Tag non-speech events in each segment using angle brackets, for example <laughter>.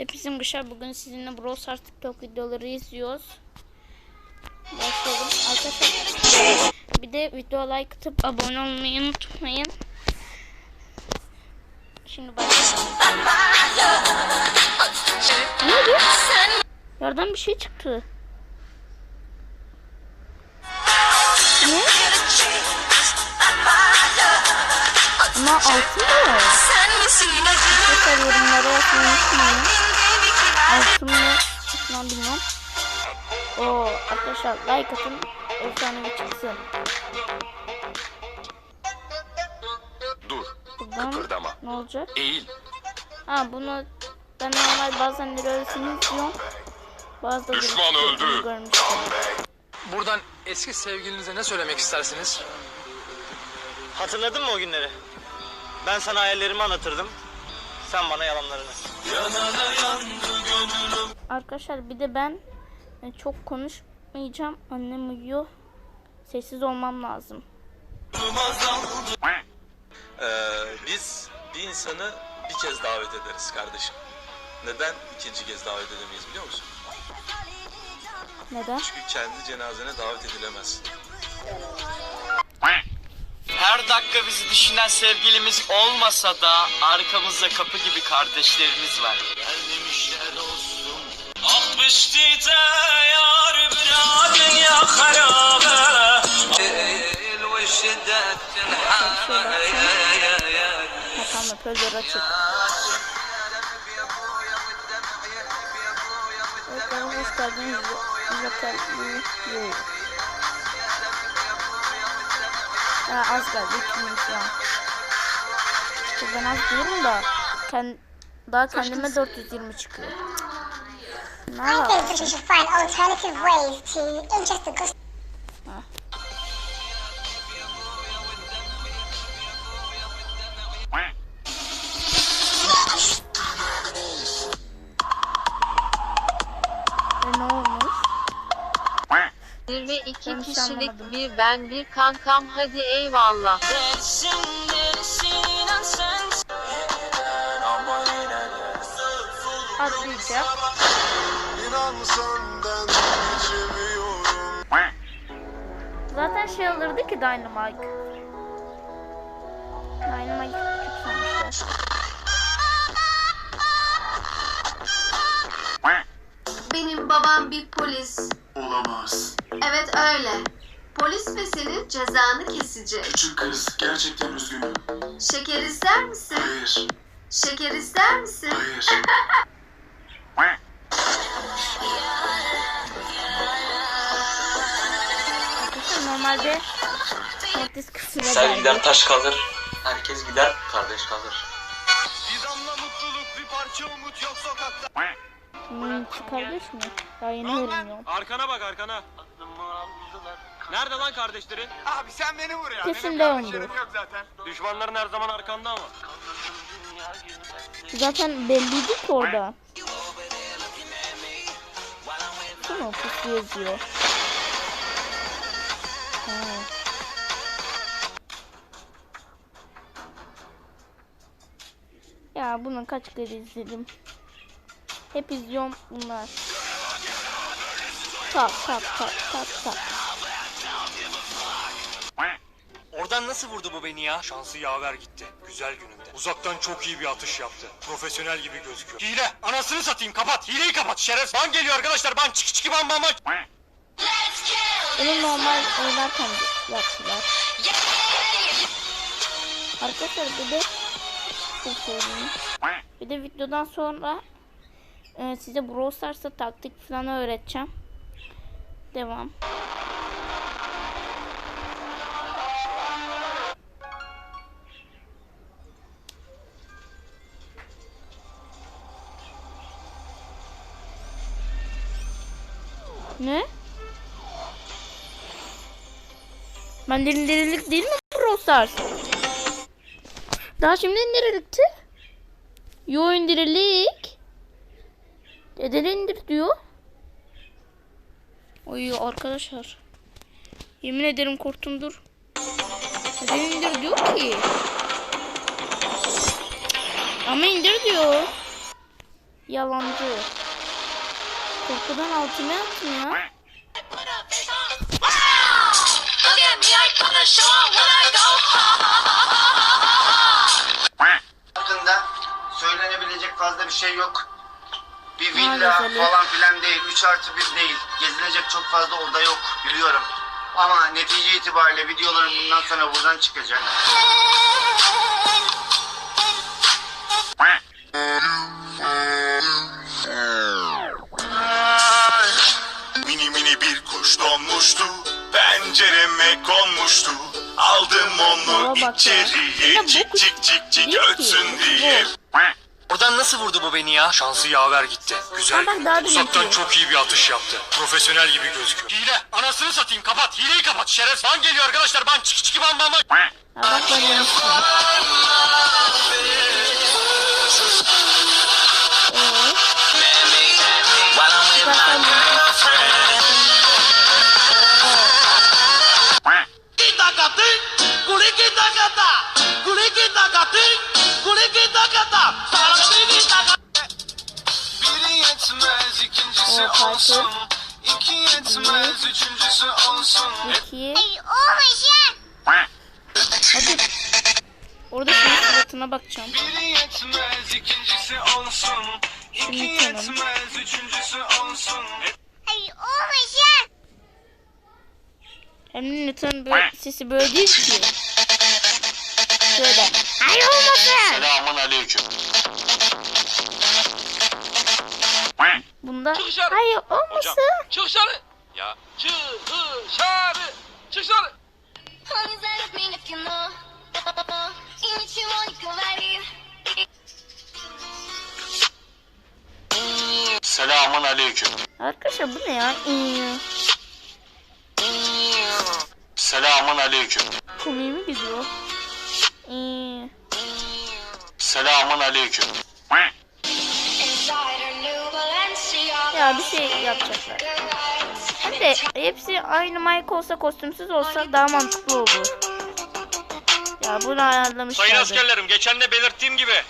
Hepimizin Gışar bugün sizinle Brawl Stars TikTok videoları izliyoruz. Başlayalım. Arkadaşlar bir de video like atıp abone olmayı unutmayın. Şimdi başlayalım. <laughs> Ne oldu? Yerden bir şey çıktı. Ama altın mı? Arkadaşlar yorumlara yazmayı unutmayın. Altın mı? Falan bilmem. Oo arkadaşlar like atın. Efsanevi çıksın. Dur. Buradan Kıpırdama. ne olacak? Eğil. Ha bunu ben normal bazen öylesini izliyorum. Bazı da Düşman öldü. görmüştüm. Buradan eski sevgilinize ne söylemek istersiniz? Hatırladın mı o günleri? Ben sana hayallerimi anlatırdım. Sen bana yalanlarını. Arkadaşlar bir de ben e, çok konuşmayacağım. Annem uyuyor. Sessiz olmam lazım. Ee, biz bir insanı bir kez davet ederiz kardeşim. Neden ikinci kez davet edemeyiz biliyor musun? Neden? Çünkü kendi cenazene davet edilemez. Her dakika bizi düşünen sevgilimiz olmasa da arkamızda kapı gibi kardeşlerimiz var. Ah biştite yar bina dünya harabe. Bakalım hoparlör açık. Evet arkadaşlar hoş geldiniz. Zaten. Ha, az geldi. 2000 falan. İşte ben az diyorum da kend, daha kendime 420 çıkıyor. Ne I think you should find alternative ways to interest the customer. Ben bir kankam hadi eyvallah. Atlayacak. Zaten şey alırdı ki Dynamite. Dynamite küçük sonuçta. Benim babam bir polis. Olamaz. Evet öyle. Polis ve senin cezanı kesecek. Küçük kız, gerçekten üzgünüm. Şeker ister misin? Hayır, Şeker ister misin? hayır. Normalde Mortis kısmına Sen geldi. gider taş kalır. Herkes gider kardeş kalır. Bir damla mutluluk, bir parça umut yok sokakta. Hmm, kardeş mi? Daha yeni öğreniyorum. Arkana bak arkana. Nerede lan kardeşlerin? Abi sen beni vur ya. Kesin Leon'du. yok zaten. Düşmanların her zaman arkanda ama. Zaten belliydi ki orada. Kim o pusu yazıyor? Ha. Ya bunu kaç kere izledim. Hep izliyorum bunlar. Tak tak tak tak tak. Oradan nasıl vurdu bu beni ya? Şansı yaver gitti. Güzel gününde. Uzaktan çok iyi bir atış yaptı. Profesyonel gibi gözüküyor. Hile! Anasını satayım kapat! Hileyi kapat şeref! Ban geliyor arkadaşlar ban! Çık çık ban ban ban! Bunu normal oynarken yaptılar. Arkadaşlar bir de bir söyleyeyim. Bir de videodan sonra e, size Brawl Stars'ta taktik falan öğreteceğim. Devam. Ne? Ben indirilik değil mi Brawl? Daha şimdi indirillikti. Yo indirilik. Deden indir diyor. Oy arkadaşlar. Yemin ederim korktum dur. Deden indir diyor ki. Ama indir diyor. Yalancı. Korkudan altıma yaptım ya. hakkında söylenebilecek fazla bir şey yok. Bir villa Maalesef. falan filan değil. 3 artı 1 değil. Gezilecek çok fazla oda yok biliyorum. Ama netice itibariyle videolarım bundan sonra buradan çıkacak. Kuş donmuştu. Pencereme konmuştu. Aldım onu bak içeriye. Ya Cik cik cik cik ki. ötsün diye. Oradan nasıl vurdu bu beni ya? Şansı yaver gitti. Güzel. Bak daha da Uzaktan çok iyi bir atış yaptı. Profesyonel gibi gözüküyor. Hile. Anasını satayım. Kapat. Hileyi kapat. Şeref. Ban geliyor arkadaşlar. Ban çık çık ban ban ban. Bak. Ee, bu- Biri yetmez ikincisi O farkı. olsun. İki yetmez üçüncüsü olsun. İki. Hadi. Orada senin suratına bakacağım. Biri yetmez ikincisi olsun. İki Şimdi tamam. yetmez üçüncüsü olsun. Hem de Newton böyle sesi böyle değil ki. Şöyle. Hayır olmasın. Selamun aleyküm. Bunda hayır olmasın. Çık dışarı. Ya çık dışarı. Çık dışarı. Selamun aleyküm. Arkadaşlar bu ne ya? Selamun aleyküm. komiğime gidiyor. Ee, Selamun aleyküm. ya bir şey yapacaklar. Hem de hepsi aynı Mike olsa kostümsüz olsa daha mantıklı olur. Ya bunu ayarlamışlar. Sayın askerlerim geçen de belirttiğim gibi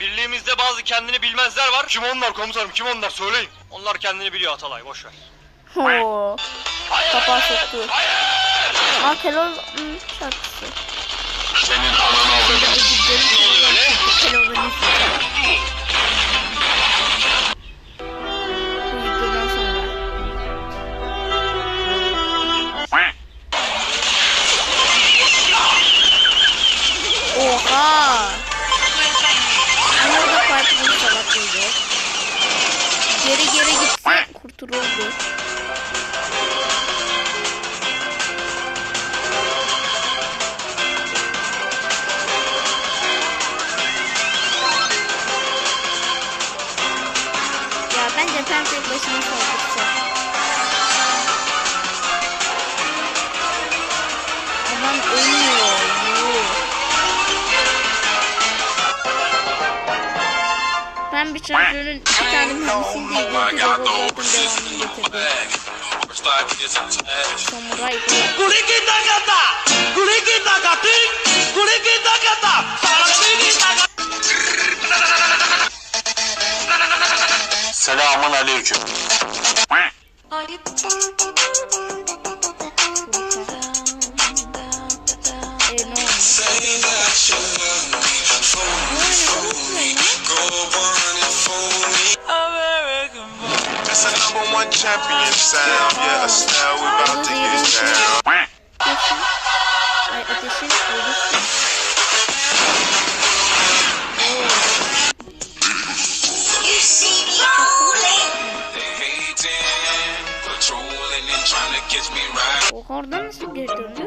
birliğimizde bazı kendini bilmezler var. Kim onlar komutanım kim onlar söyleyin. Onlar kendini biliyor Atalay boş ver. Oo. Kapağı soktu. Aa Keloğlan'ın şarkısı. Senin ananı avradım. Ne oluyor öyle? Sonra. Oha! Ama o da farklı bir salaklıydı. Geri geri gitse kurtulurdu. Tek başına saldıracak. Adam ölmüyor. Yuh. Ben bir çocuğunun iki tane mühendisiyim diye gördü de Robot'un devamını getirdi. Samuray bu. Selamun aleyküm. E ne olmuş? That's a number one champion sound. Yeah, a style we about to get down. Oradan nasıl geri?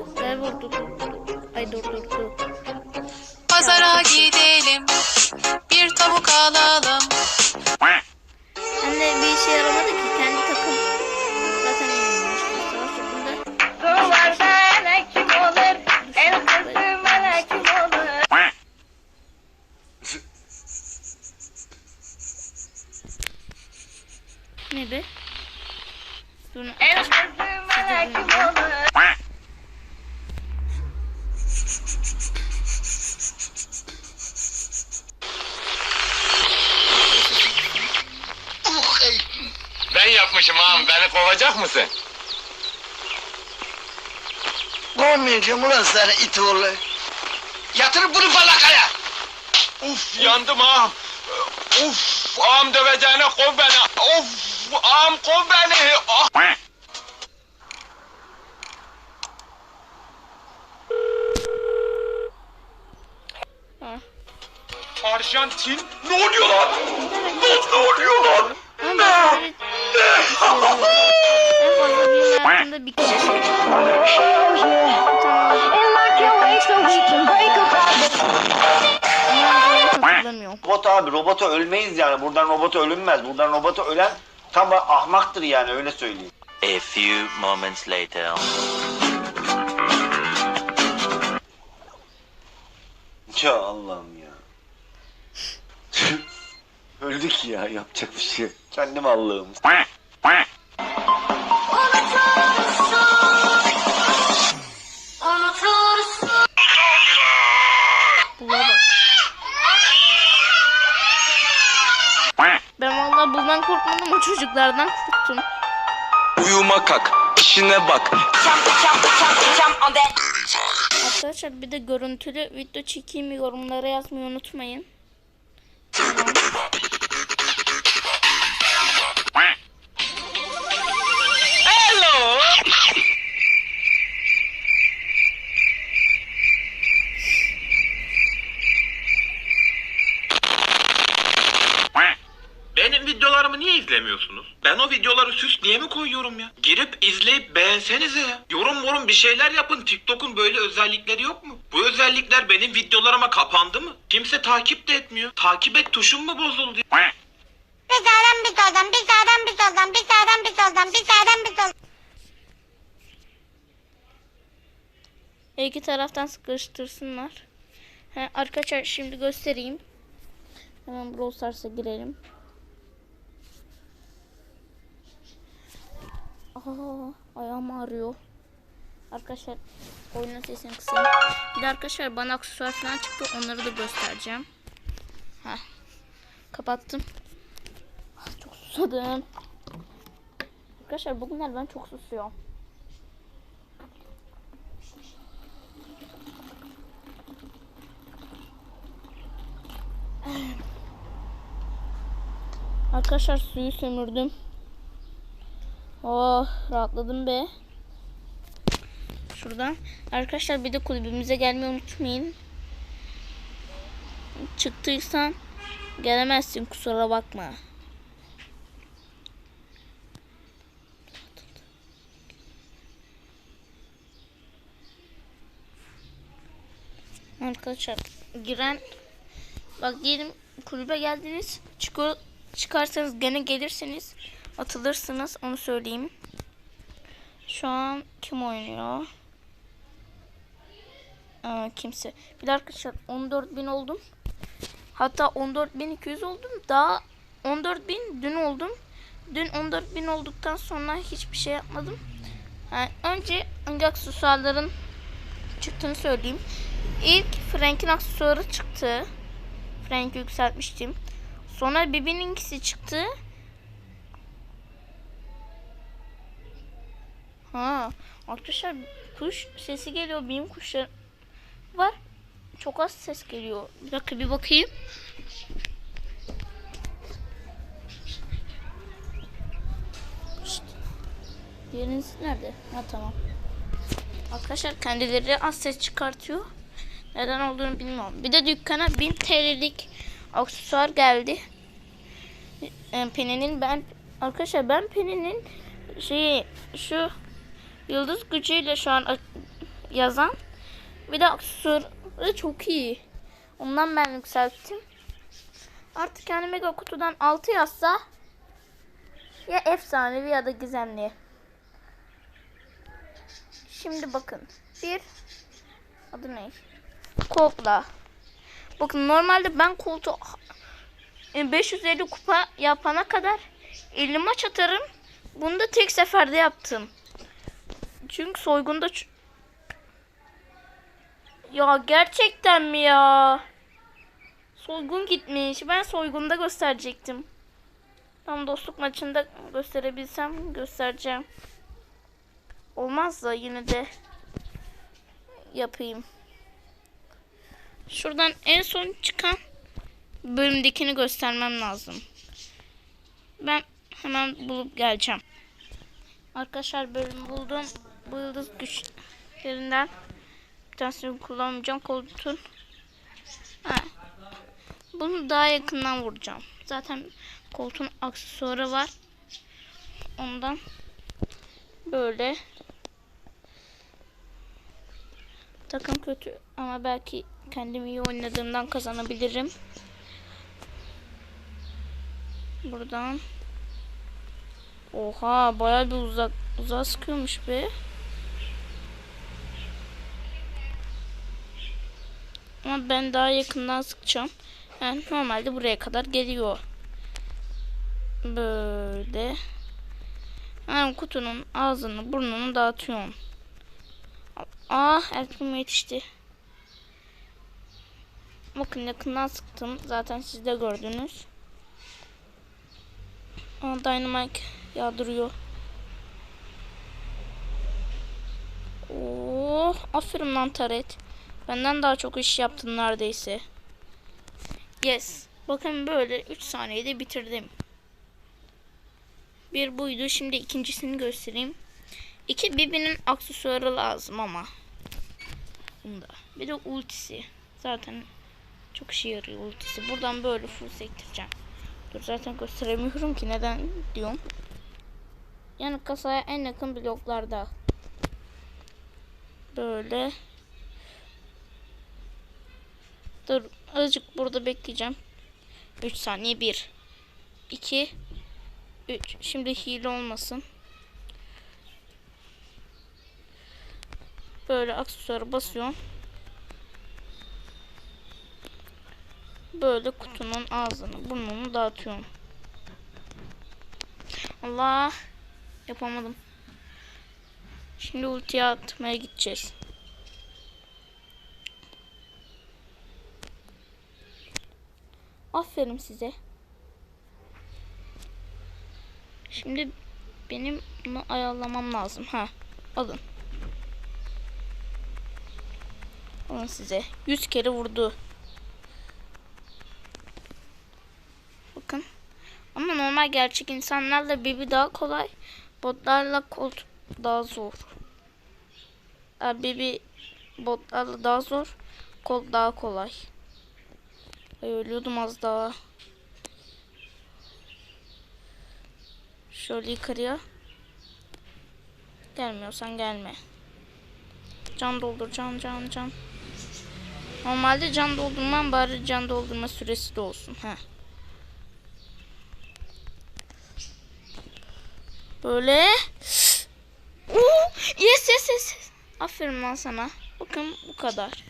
Kovmayacağım ulan sana it oğlu. Yatır bunu falakaya. Uf yandım ağam. Uf ağam döveceğine kov beni. Of ağam kov beni. Ah. Arjantin ne oluyor lan? Ne, ne oluyor lan? Ama ben <laughs> fazla bir kişi şey. Robot abi robota ölmeyiz yani. Buradan robota ölünmez. Buradan robota ölen tam ahmaktır yani öyle söyleyeyim. A few moments later. Ya Allah'ım ya. Öldük ya yapacak bir şey. Kendim Allah'ım. Vallahi bundan korkmadım o çocuklardan korktum. Uyuma kalk. İşine bak. Arkadaşlar bir de görüntülü video çekeyim mi yorumlara yazmayı unutmayın. İzlemiyorsunuz? Ben o videoları süs diye mi koyuyorum ya? Girip izleyip beğensenize ya. Yorum yorum bir şeyler yapın. TikTok'un böyle özellikleri yok mu? Bu özellikler benim videolarıma kapandı mı? Kimse takip de etmiyor. Takip et tuşum mu bozuldu? Bir sağdan bir soldan, bir sağdan bir soldan, bir sağdan bir soldan, bir sağdan bir soldan. İki taraftan sıkıştırsınlar. He, arkadaşlar şimdi göstereyim. Hemen Brawl Stars'a girelim. Aa, ayağım ağrıyor. Arkadaşlar oyunun sesini kısayım. Bir de arkadaşlar bana aksesuar falan çıktı. Onları da göstereceğim. Heh. Kapattım. Ah, Çok susadım. Arkadaşlar bugünler ben çok susuyorum. Arkadaşlar suyu sömürdüm. Oh rahatladım be. Şuradan. Arkadaşlar bir de kulübümüze gelmeyi unutmayın. Çıktıysan gelemezsin kusura bakma. Arkadaşlar giren bak diyelim kulübe geldiniz çıkıyor çıkarsanız gene gelirseniz atılırsınız onu söyleyeyim. Şu an kim oynuyor? Aa, kimse. Bir arkadaşlar 14.000 oldum. Hatta 14.200 oldum. Daha 14.000 dün oldum. Dün 14.000 olduktan sonra hiçbir şey yapmadım. Yani önce hangi aksesuarların çıktığını söyleyeyim. İlk Frank'in aksesuarı çıktı. Frank'i yükseltmiştim. Sonra Bibi'ninkisi çıktı. Ha, arkadaşlar kuş sesi geliyor. Benim kuşlar var. Çok az ses geliyor. Bir dakika bir bakayım. Şşt. Yeriniz nerede? Ha tamam. Arkadaşlar kendileri az ses çıkartıyor. Neden olduğunu bilmiyorum. Bir de dükkana 1000 TL'lik aksesuar geldi. E, Penny'nin ben arkadaşlar ben Penny'nin şeyi şu yıldız gücüyle şu an yazan bir de aksesuarı çok iyi. Ondan ben yükselttim. Artık yani mega kutudan 6 yazsa ya efsanevi ya da gizemli. Şimdi bakın. Bir adı ne? Koltla. Bakın normalde ben koltuğu e, 550 kupa yapana kadar 50 maç atarım. Bunu da tek seferde yaptım. Çünkü soygunda ya gerçekten mi ya? Soygun gitmiş. Ben soygunda gösterecektim. Tam dostluk maçında gösterebilsem göstereceğim. Olmazsa yine de yapayım. Şuradan en son çıkan bölümdekini göstermem lazım. Ben hemen bulup geleceğim. Arkadaşlar bölüm buldum. Bu yıldız güçlerinden bir tanesini kullanmayacağım. Koltuğun. Ha. Bunu daha yakından vuracağım. Zaten koltuğun aksesuarı var. Ondan böyle takım kötü ama belki kendim iyi oynadığımdan kazanabilirim. Buradan Oha bayağı bir uzak uzağa sıkıyormuş be. Ama ben daha yakından sıkacağım. Yani normalde buraya kadar geliyor. Böyle. Yani kutunun ağzını burnunu dağıtıyorum. Ah erkeğim yetişti. Bakın yakından sıktım. Zaten siz de gördünüz. Aa, Dynamite yağdırıyor. Oh, aferin lan Taret. Benden daha çok iş yaptın neredeyse. Yes. Bakın böyle 3 saniyede bitirdim. Bir buydu. Şimdi ikincisini göstereyim. İki birbirinin aksesuarı lazım ama. Bunda. Bir de ultisi. Zaten çok işe yarıyor ultisi. Buradan böyle full sektireceğim. Dur zaten gösteremiyorum ki neden diyorum. Yani kasaya en yakın bloklarda. Böyle. Dur azıcık burada bekleyeceğim. 3 saniye 1 2 3 Şimdi hile olmasın. Böyle aksesuarı basıyorum. Böyle kutunun ağzını, burnunu dağıtıyorum. Allah yapamadım. Şimdi ultiye atmaya gideceğiz. Aferin size. Şimdi benim bunu ayarlamam lazım. Ha, alın. Alın size. 100 kere vurdu. Bakın. Ama normal gerçek insanlarla Bibi daha kolay. Botlarla Colt daha zor. Yani Bibi botlarla daha zor. Colt daha kolay. Ay ölüyordum az daha. Şöyle yukarıya. Gelmiyorsan gelme. Can doldur can can can. Normalde can doldurmam bari can doldurma süresi de olsun. Heh. Böyle. <gasps> Oo, yes yes yes. Aferin lan sana. Bakın bu kadar.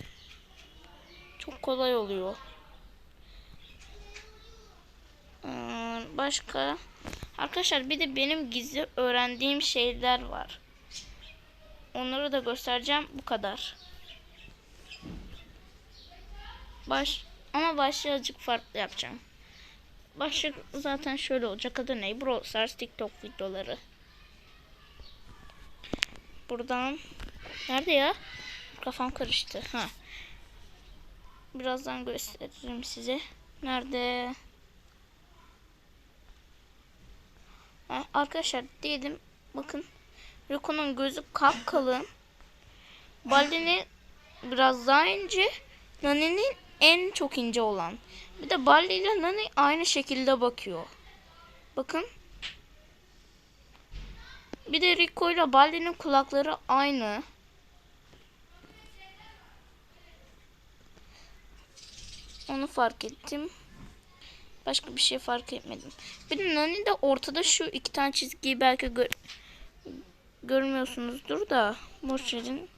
Çok kolay oluyor. Ee, başka arkadaşlar bir de benim gizli öğrendiğim şeyler var. Onları da göstereceğim bu kadar. Baş ama başlığı azıcık farklı yapacağım. Başlık zaten şöyle olacak. Adı ne? Brawl Stars TikTok videoları. Buradan nerede ya? Kafam karıştı. Ha. Birazdan gösteririm size. Nerede? Ha, arkadaşlar dedim bakın Rico'nun gözü kapkalın. Baldi'nin biraz daha ince. Nani'nin en çok ince olan. Bir de Baldi ile Nani aynı şekilde bakıyor. Bakın. Bir de Rico ile Baldi'nin kulakları aynı. Onu fark ettim. Başka bir şey fark etmedim. Bir de Nani de ortada şu iki tane çizgiyi belki gör görmüyorsunuzdur da boş verin.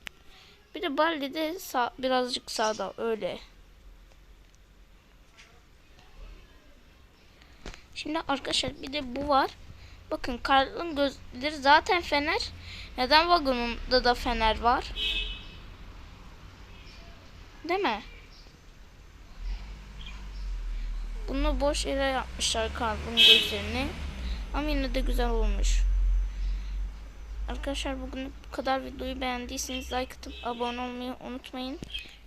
Bir de Baldi de sağ, birazcık sağda öyle. Şimdi arkadaşlar bir de bu var. Bakın Karl'ın gözleri zaten fener. Neden vagonunda da fener var? Değil mi? Bunu boş yere yapmışlar Karl'ın gözlerini. Ama yine de güzel olmuş. Arkadaşlar bugün bu kadar videoyu beğendiyseniz like atıp abone olmayı unutmayın.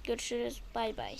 Görüşürüz. Bay bay.